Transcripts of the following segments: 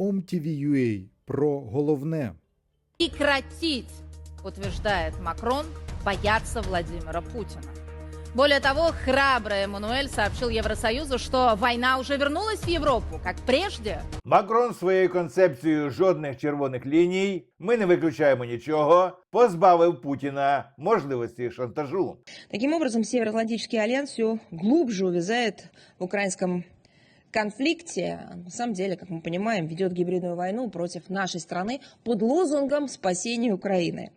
OMTV.ua про головне. прекратить, утверждает Макрон, бояться Владимира Путина. Более того, храбрый Эммануэль сообщил Евросоюзу, что война уже вернулась в Европу, как прежде. Макрон своєю концепцією жодних червоних ліній, ми не виключаємо нічого, позбавив Путіна можливості шантажу. Таким образом, Североатлантический альянс все глубже увязает в украинском конфликте. На самом деле, как мы понимаем, ведет гибридную войну против нашей страны под лозунгом спасения Украины.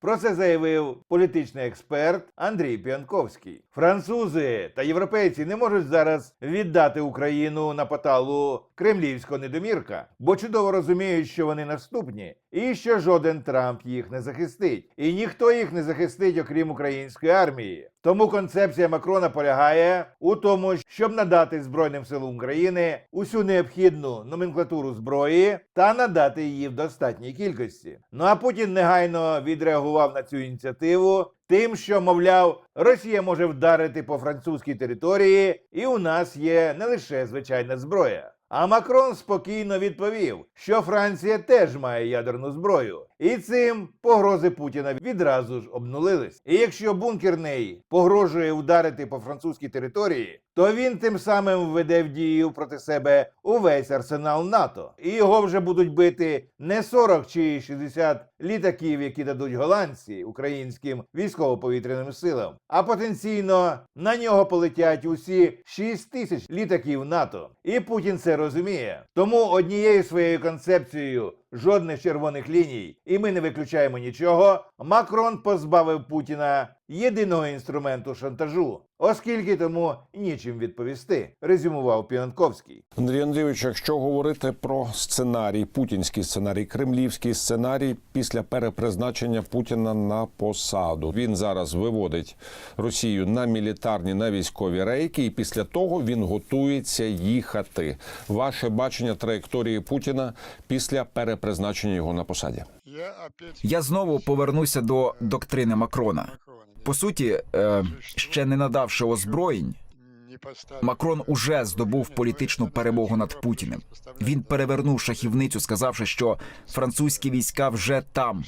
Про це заявив політичний експерт Андрій Піанковський. Французи та європейці не можуть зараз віддати Україну на поталу кремлівського недомірка, бо чудово розуміють, що вони наступні, і що жоден Трамп їх не захистить, і ніхто їх не захистить, окрім української армії. Тому концепція Макрона полягає у тому, щоб надати Збройним силам України усю необхідну номенклатуру зброї та надати її в достатній кількості. Ну а Путін негайно відреагував на цю ініціативу. Тим, що, мовляв, Росія може вдарити по французькій території, і у нас є не лише звичайна зброя. А Макрон спокійно відповів, що Франція теж має ядерну зброю, і цим погрози Путіна відразу ж обнулились. І якщо бункерний погрожує ударити по французькій території, то він тим самим введе в дію проти себе увесь арсенал НАТО, і його вже будуть бити не 40 чи 60 літаків, які дадуть голландці українським військово-повітряним силам, а потенційно на нього полетять усі 6 тисяч літаків НАТО. І Путін це розуміє. Тому однією своєю концепцією жодних червоних ліній, і ми не виключаємо нічого. Макрон позбавив Путіна єдиного інструменту шантажу, оскільки тому нічим відповісти, резюмував Піонковський. Андрій Андрійович, якщо говорити про сценарій, путінський сценарій, кремлівський сценарій після перепризначення Путіна на посаду, він зараз виводить Росію на мілітарні на військові рейки, і після того він готується їхати. Ваше бачення траєкторії Путіна після перепризначення його на посаді. Я знову повернуся до доктрини Макрона. По суті, е, ще не надавши озброєнь, Макрон уже здобув політичну перемогу над Путіним. Він перевернув шахівницю, сказавши, що французькі війська вже там,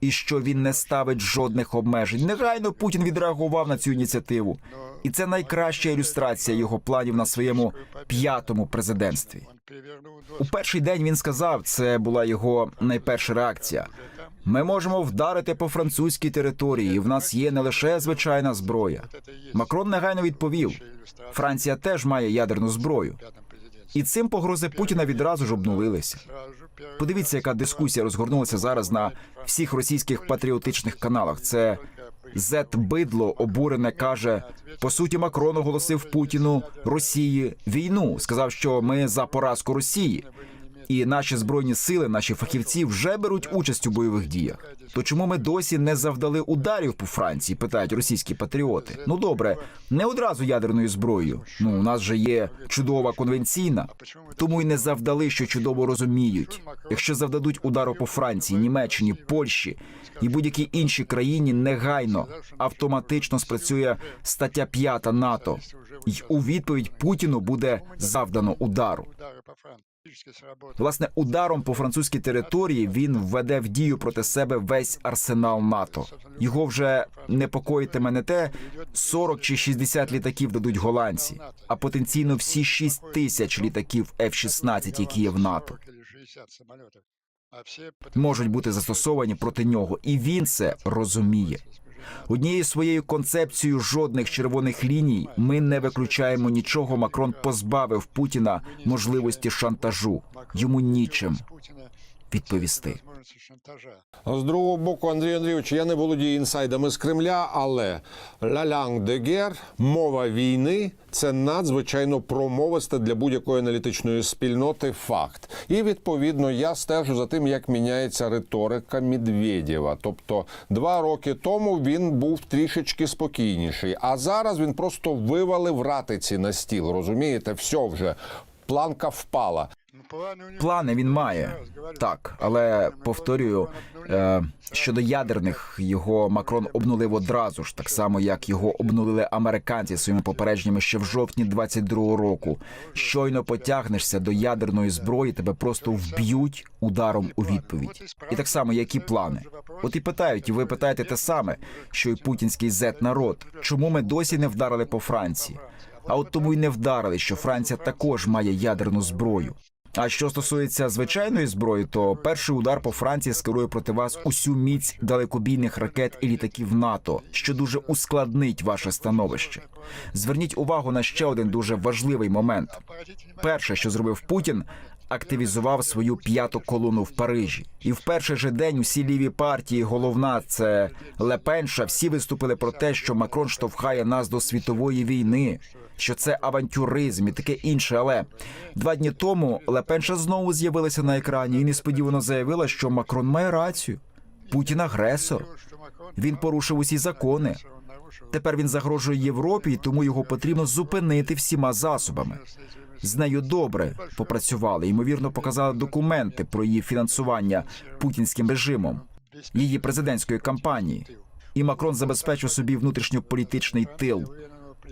і що він не ставить жодних обмежень. Негайно Путін відреагував на цю ініціативу, і це найкраща ілюстрація його планів на своєму п'ятому президентстві. У перший день він сказав, це була його найперша реакція. Ми можемо вдарити по французькій території. і В нас є не лише звичайна зброя. Макрон негайно відповів: Франція теж має ядерну зброю. І цим погрози Путіна відразу ж обнулилися. Подивіться, яка дискусія розгорнулася зараз на всіх російських патріотичних каналах. Це Зет бидло обурене каже: по суті, Макрон оголосив Путіну Росії війну. Сказав, що ми за поразку Росії. І наші збройні сили, наші фахівці вже беруть участь у бойових діях. То чому ми досі не завдали ударів по Франції? Питають російські патріоти. Ну добре, не одразу ядерною зброєю. Ну у нас же є чудова конвенційна, тому й не завдали, що чудово розуміють. Якщо завдадуть удару по Франції, Німеччині, Польщі і будь-якій іншій країні, негайно автоматично спрацює стаття 5 НАТО, й у відповідь Путіну буде завдано удару. Власне, ударом по французькій території він введе в дію проти себе весь арсенал НАТО. Його вже непокоїтиме не те 40 чи 60 літаків дадуть голландці, а потенційно всі 6 тисяч літаків F-16, які є в НАТО. Можуть бути застосовані проти нього, і він це розуміє. Однією своєю концепцією жодних червоних ліній ми не виключаємо нічого. Макрон позбавив Путіна можливості шантажу. Йому нічим відповісти. З другого боку, Андрій Андрійович, я не володію інсайдами з Кремля, але «la langue de – мова війни це надзвичайно промовисте для будь-якої аналітичної спільноти факт. І відповідно я стежу за тим, як міняється риторика Медведєва. Тобто два роки тому він був трішечки спокійніший, а зараз він просто вивалив ратиці на стіл. Розумієте, все вже планка впала. Плани він має так, але повторюю, е, щодо ядерних його Макрон обнулив одразу ж, так само як його обнулили американці своїми попередженнями ще в жовтні 22-го року. Щойно потягнешся до ядерної зброї, тебе просто вб'ють ударом у відповідь. І так само, які плани. От і питають, і ви питаєте те саме, що й путінський зет народ. Чому ми досі не вдарили по Франції? А от тому й не вдарили, що Франція також має ядерну зброю. А що стосується звичайної зброї, то перший удар по Франції скерує проти вас усю міць далекобійних ракет і літаків НАТО, що дуже ускладнить ваше становище. Зверніть увагу на ще один дуже важливий момент. Перше, що зробив Путін, активізував свою п'яту колону в Парижі. І в перший же день усі ліві партії, головна це Лепенша, всі виступили про те, що Макрон штовхає нас до світової війни. Що це авантюризм і таке інше, але два дні тому Лепенша знову з'явилася на екрані і несподівано заявила, що Макрон має рацію. Путін агресор. Він порушив усі закони. Тепер він загрожує Європі, і тому його потрібно зупинити всіма засобами. З нею добре попрацювали. Ймовірно, показали документи про її фінансування путінським режимом, її президентської кампанії. І Макрон забезпечив собі внутрішньополітичний тил.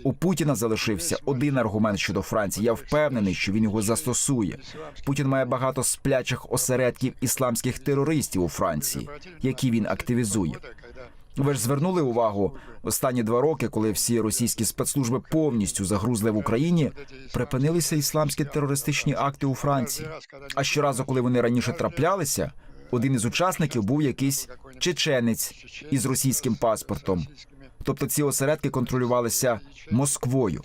У Путіна залишився один аргумент щодо Франції. Я впевнений, що він його застосує. Путін має багато сплячих осередків ісламських терористів у Франції, які він активізує. Ви ж звернули увагу останні два роки, коли всі російські спецслужби повністю загрузли в Україні, припинилися ісламські терористичні акти у Франції. А щоразу, коли вони раніше траплялися, один із учасників був якийсь чеченець із російським паспортом. Тобто ці осередки контролювалися Москвою.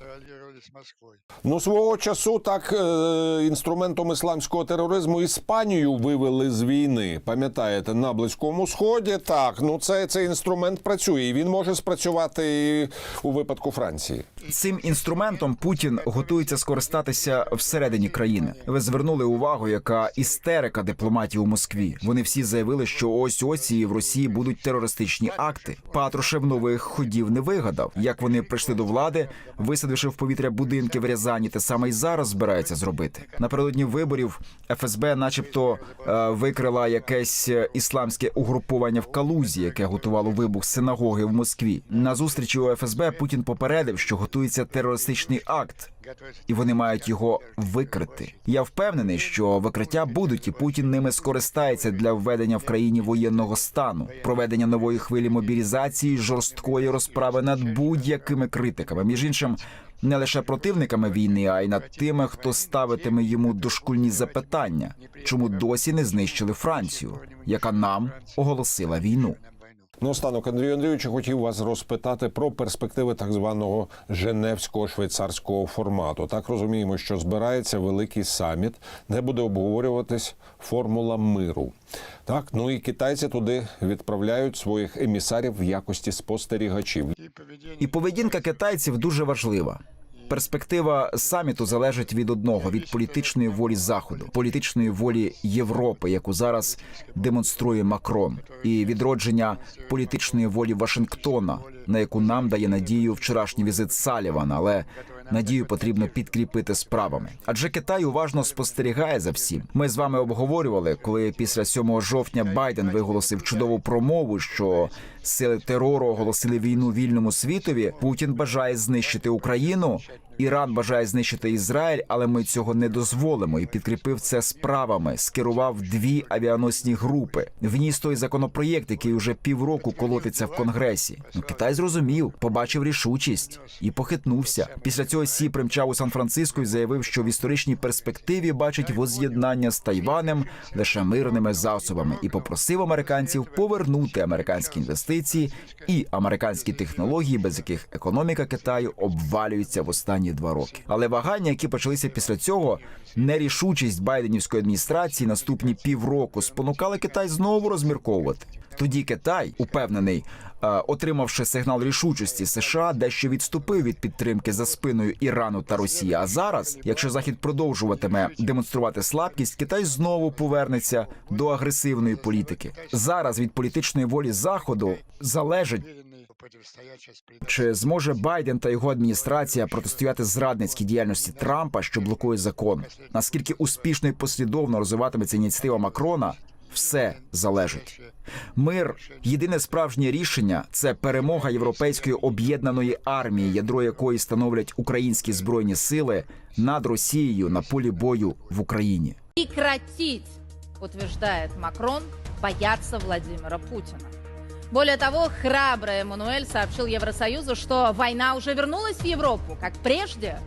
Ну, свого часу так е, інструментом ісламського тероризму Іспанію вивели з війни. Пам'ятаєте, на близькому сході так. Ну це цей інструмент працює. і Він може спрацювати і у випадку Франції. Цим інструментом Путін готується скористатися всередині країни. Ви звернули увагу, яка істерика дипломатів у Москві. Вони всі заявили, що ось ось і в Росії будуть терористичні акти. Патрушев нових ходів не вигадав. Як вони прийшли до влади, висадивши в повітря будинки в Рязані, те саме й зараз збирається зробити. Напередодні виборів ФСБ, начебто, е, викрила якесь ісламське угруповання в Калузі, яке готувало вибух синагоги в Москві. На зустрічі у ФСБ Путін попередив, що готується терористичний акт, і вони мають його викрити. Я впевнений, що викриття будуть, і Путін ними скористається для введення в країні воєнного стану, проведення нової хвилі мобілізації, жорсткої розправи над будь-якими критиками. Між іншим. Не лише противниками війни, а й над тими, хто ставитиме йому дошкульні запитання, чому досі не знищили Францію, яка нам оголосила війну. Ну, останок, Андрію Андрійовичу, хотів вас розпитати про перспективи так званого Женевського швейцарського формату. Так розуміємо, що збирається великий саміт, де буде обговорюватись формула миру. Так, ну і китайці туди відправляють своїх емісарів в якості спостерігачів. І поведінка китайців дуже важлива. Перспектива саміту залежить від одного від політичної волі заходу, політичної волі Європи, яку зараз демонструє Макрон, і відродження політичної волі Вашингтона, на яку нам дає надію вчорашній візит Салівана, але надію потрібно підкріпити справами. Адже Китай уважно спостерігає за всім. Ми з вами обговорювали, коли після 7 жовтня Байден виголосив чудову промову, що сили терору оголосили війну вільному світові. Путін бажає знищити Україну. Іран бажає знищити Ізраїль, але ми цього не дозволимо. І підкріпив це справами. Скерував дві авіаносні групи. Вніс той законопроєкт, який уже півроку колотиться в конгресі. Ну, Китай зрозумів, побачив рішучість і похитнувся. Після цього Сі примчав у Сан-Франциско і заявив, що в історичній перспективі бачить воз'єднання з Тайванем лише мирними засобами, і попросив американців повернути американські інвестиції і американські технології, без яких економіка Китаю обвалюється в останні два роки. Але вагання, які почалися після цього, нерішучість байденівської адміністрації наступні півроку спонукали Китай знову розмірковувати. Тоді Китай, упевнений, е, отримавши сигнал рішучості США, дещо відступив від підтримки за спиною Ірану та Росії. А зараз, якщо Захід продовжуватиме демонструвати слабкість, Китай знову повернеться до агресивної політики. Зараз від політичної волі заходу залежить Чи зможе Байден та його адміністрація протистояти зрадницькій діяльності Трампа, що блокує закон? Наскільки успішно і послідовно розвиватиметься ініціатива Макрона? Все залежить. Мир єдине справжнє рішення це перемога європейської об'єднаної армії, ядро якої становлять українські збройні сили над Росією на полі бою в Україні. Прекратить, утверждает Макрон, бояться Владимира Путина. Более того, храбрый Эммануэль сообщил Евросоюзу, что война уже вернулась в Европу, как прежде.